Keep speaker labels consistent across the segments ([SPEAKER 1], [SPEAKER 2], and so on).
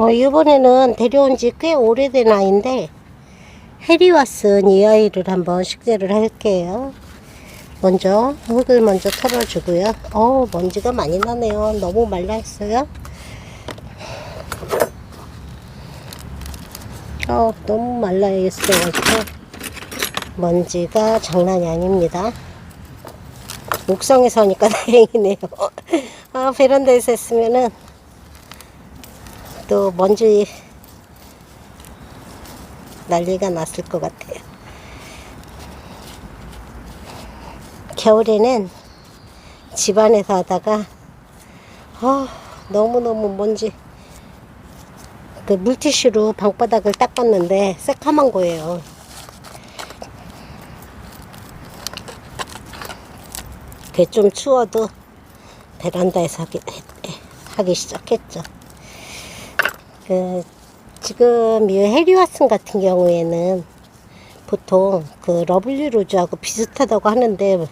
[SPEAKER 1] 어, 이번에는 데려온 지 꽤 오래된 아이인데 해리와슨 이 아이를 한번 식재를 할게요. 먼저 흙을 먼저 털어주고요. 어 먼지가 많이 나네요. 너무 말라 있어요. 어 너무 말라 있어가지고 먼지가 장난이 아닙니다. 옥상에서 하니까 다행이네요. 아 베란다에서 했으면은 또 먼지 난리가 났을 것 같아요. 겨울에는 집안에서 하다가 아, 너무너무 먼지 그 물티슈로 방바닥을 닦았는데 새카만 거예요. 좀 추워도 베란다에서 하기, 하기 시작했죠. 그 지금 이 해리와슨 같은 경우에는 보통 그 러블리 로즈하고 비슷하다고 하는데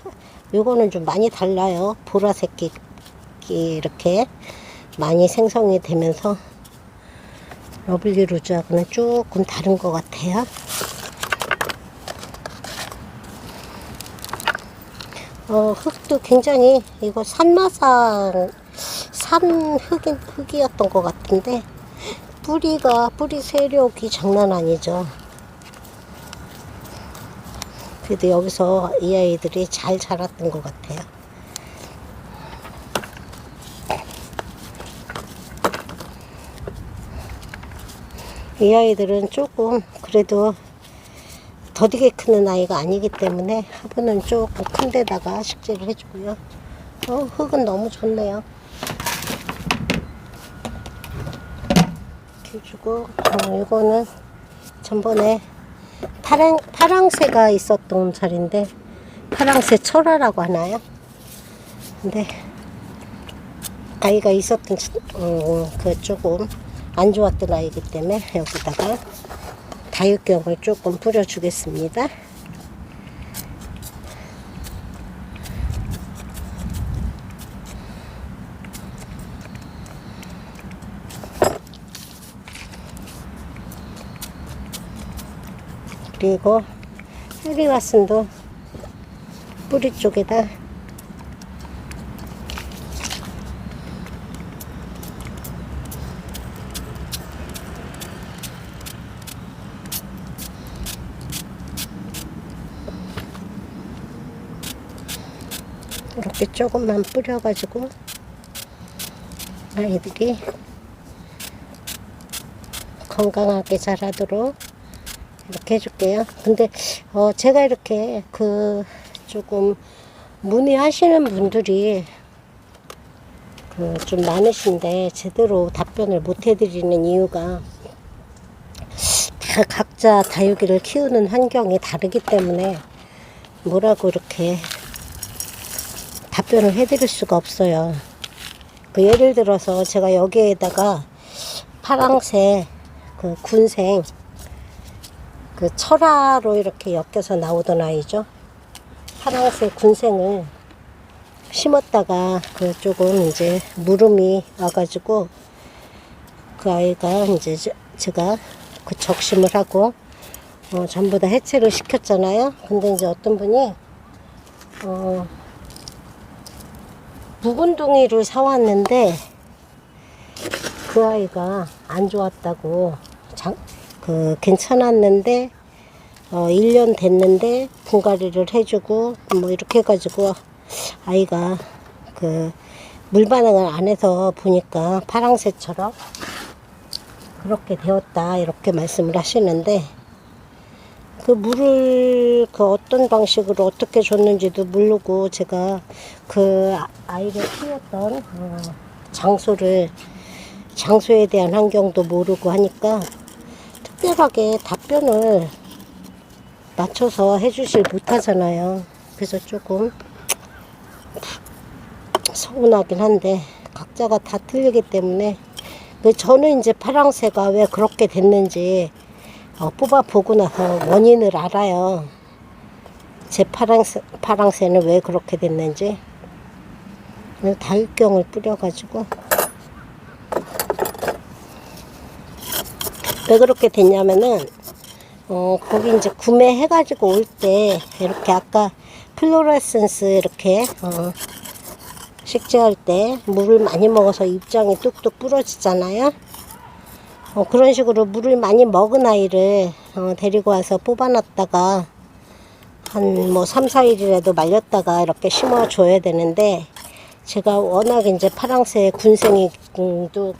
[SPEAKER 1] 요거는 좀 많이 달라요. 보라색이 이렇게 많이 생성이 되면서 러블리 로즈하고는 조금 다른 것 같아요. 어, 흙도 굉장히 이거 산마산 산 흙이, 흙이었던 것 같은데 뿌리가 뿌리 세력이 장난 아니죠. 그래도 여기서 이 아이들이 잘 자랐던 것 같아요. 이 아이들은 조금 그래도 더디게 크는 아이가 아니기 때문에 화분은 조금 큰 데다가 식재를 해주고요. 어, 흙은 너무 좋네요. 이렇게 주고, 어, 이거는 전번에 파랑, 파랑새가 있었던 자리인데, 파랑새 철화라고 하나요? 근데, 아이가 있었던, 음, 그 조금 안 좋았던 아이기 때문에 여기다가 다육경을 조금 뿌려주겠습니다. 그리고 해리와슨도 뿌리 쪽에다 이렇게 조금만 뿌려가지고 아이들이 건강하게 자라도록 이렇게 해줄게요. 근데 어 제가 이렇게 그 조금 문의하시는 분들이 그 좀 많으신데 제대로 답변을 못 해드리는 이유가 다 각자 다육이를 키우는 환경이 다르기 때문에 뭐라고 이렇게 답변을 해드릴 수가 없어요. 그 예를 들어서 제가 여기에다가 파랑새 그 군생 그 철화로 이렇게 엮여서 나오던 아이죠. 파랑새 군생을 심었다가 그 조금 이제 물음이 와가지고 그 아이가 이제 저- 제가 그 적심을 하고 어, 전부 다 해체를 시켰잖아요. 근데 이제 어떤 분이 어, 묵은둥이를 사왔는데 그 아이가 안 좋았다고 장, 그 괜찮았는데 어 1년 됐는데 분갈이를 해주고 뭐 이렇게 해가지고 아이가 그 물 반응을 안 해서 보니까 파랑새처럼 그렇게 되었다 이렇게 말씀을 하시는데 그 물을 그 어떤 방식으로 어떻게 줬는지도 모르고 제가 그 아- 아이를 키웠던 어, 장소를 장소에 대한 환경도 모르고 하니까 특별하게 답변을 맞춰서 해주질 못하잖아요. 그래서 조금 서운하긴 한데 각자가 다 틀리기 때문에 그 저는 이제 파랑새가 왜 그렇게 됐는지 어, 뽑아 보고 나서 원인을 알아요. 제 파랑새, 파랑새는 왜 그렇게 됐는지. 다육경을 뿌려가지고 왜 그렇게 됐냐면은 어 거기 이제 구매해가지고 올 때 이렇게 아까 플로레센스 이렇게 어 식재할 때 물을 많이 먹어서 입장이 뚝뚝 부러지잖아요. 어, 그런 식으로 물을 많이 먹은 아이를 어, 데리고 와서 뽑아놨다가 한 뭐 3, 4일이라도 말렸다가 이렇게 심어줘야 되는데 제가 워낙 이제 파랑새 군생이도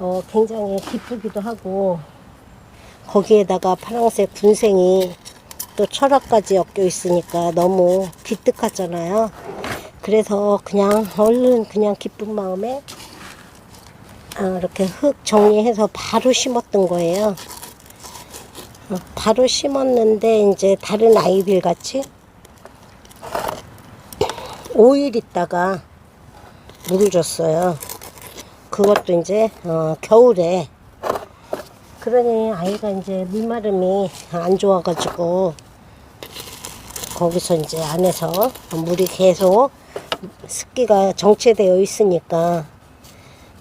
[SPEAKER 1] 어, 굉장히 기쁘기도 하고 거기에다가 파랑새 군생이 또 철학까지 엮여 있으니까 너무 기특하잖아요. 그래서 그냥 얼른 그냥 기쁜 마음에 어, 이렇게 흙 정리해서 바로 심었던 거예요. 어, 바로 심었는데 이제 다른 아이들 같이 5일 있다가 물을 줬어요. 그것도 이제 어, 겨울에 그러니 아이가 이제 물마름이 안 좋아가지고 거기서 이제 안에서 물이 계속 습기가 정체되어 있으니까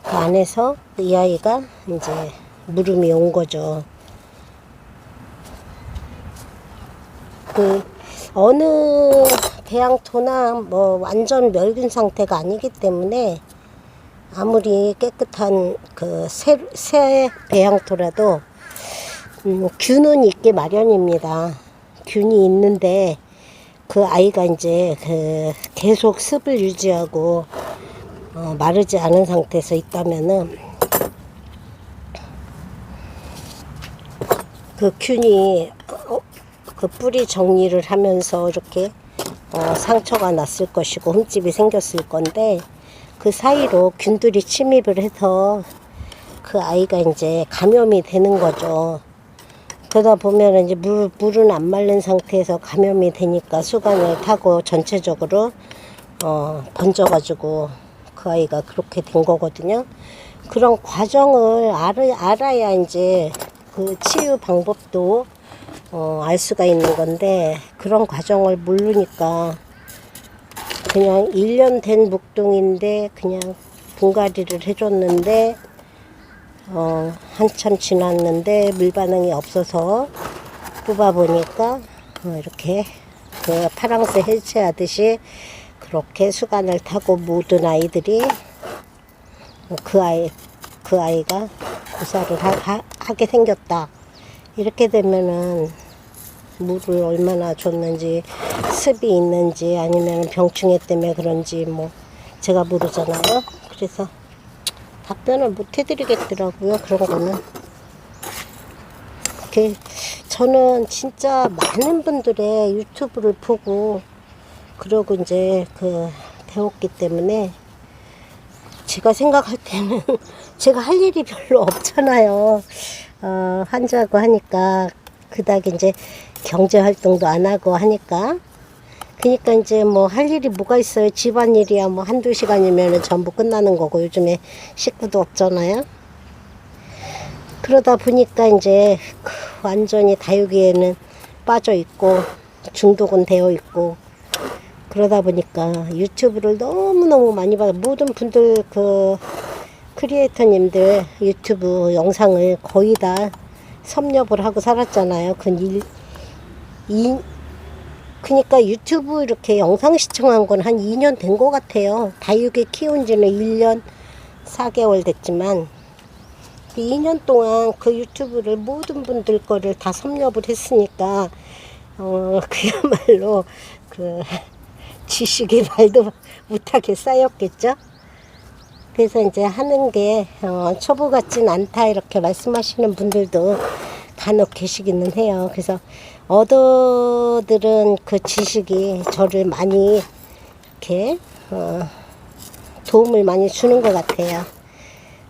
[SPEAKER 1] 그 안에서 이 아이가 이제 물음이 온 거죠. 그 어느 배양토나 뭐 완전 멸균 상태가 아니기 때문에 아무리 깨끗한 그 새 새 배양토라도 음, 균은 있게 마련입니다. 균이 있는데 그 아이가 이제 그 계속 습을 유지하고 어, 마르지 않은 상태에서 있다면은 그 균이 어, 그 뿌리 정리를 하면서 이렇게 어, 상처가 났을 것이고 흠집이 생겼을 건데 그 사이로 균들이 침입을 해서 그 아이가 이제 감염이 되는 거죠. 그러다 보면 이제 물, 물은 안 마른 상태에서 감염이 되니까 수간을 타고 전체적으로 어, 번져가지고 그 아이가 그렇게 된 거거든요. 그런 과정을 알아, 알아야 이제 그 치유 방법도 어, 알 수가 있는 건데 그런 과정을 모르니까 그냥 1년 된 묵둥인데 그냥 분갈이를 해줬는데 어, 한참 지났는데 물 반응이 없어서 뽑아보니까 어, 이렇게 그 파랑새 해체하듯이 그렇게 수간을 타고 모든 아이들이 그 아이 그 아이가 고사를 하, 하, 하 게 생겼다. 이렇게 되면은 물을 얼마나 줬는지 습이 있는지 아니면 병충해 때문에 그런지 뭐 제가 모르잖아요. 그래서 답변을 못 해드리겠더라고요. 그런 거는. 그 저는 진짜 많은 분들의 유튜브를 보고 그러고 이제 그 배웠기 때문에 제가 생각할 때는 제가 할 일이 별로 없잖아요. 어, 환자고 하니까 그닥 이제 경제 활동도 안 하고 하니까 그러니까 이제 뭐 할 일이 뭐가 있어요. 집안일이야 뭐 한두 시간이면 전부 끝나는 거고 요즘에 식구도 없잖아요. 그러다 보니까 이제 완전히 다육이에는 빠져 있고 중독은 되어 있고 그러다 보니까 유튜브를 너무너무 많이 봐요. 모든 분들 그 크리에이터님들 유튜브 영상을 거의 다 섭렵을 하고 살았잖아요. 그 일, 이, 그니까 유튜브 이렇게 영상 시청한 건 한 2년 된 것 같아요. 다육이 키운 지는 1년 4개월 됐지만, 그 2년 동안 그 유튜브를 모든 분들 거를 다 섭렵을 했으니까, 어, 그야말로 그 지식이 말도 못하게 쌓였겠죠? 그래서 이제 하는 게 어, 초보 같진 않다 이렇게 말씀하시는 분들도 간혹 계시기는 해요. 그래서 어도들은 그 지식이 저를 많이 이렇게 어, 도움을 많이 주는 것 같아요.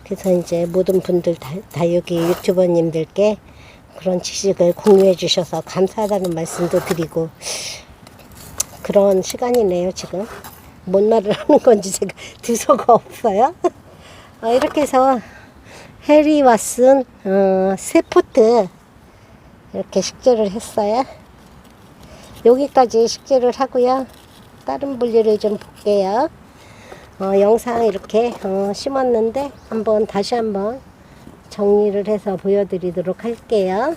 [SPEAKER 1] 그래서 이제 모든 분들 다, 다 여기 유튜버님들께 그런 지식을 공유해 주셔서 감사하다는 말씀도 드리고 그런 시간이네요 지금. 뭔 말을 하는 건지 제가 두서가 없어요. 어, 이렇게 해서 해리 왓슨 어, 세 포트 이렇게 식재를 했어요. 여기까지 식재를 하고요. 다른 분류를 좀 볼게요. 어, 영상 이렇게 어, 심었는데 한번 다시 한번 정리를 해서 보여드리도록 할게요.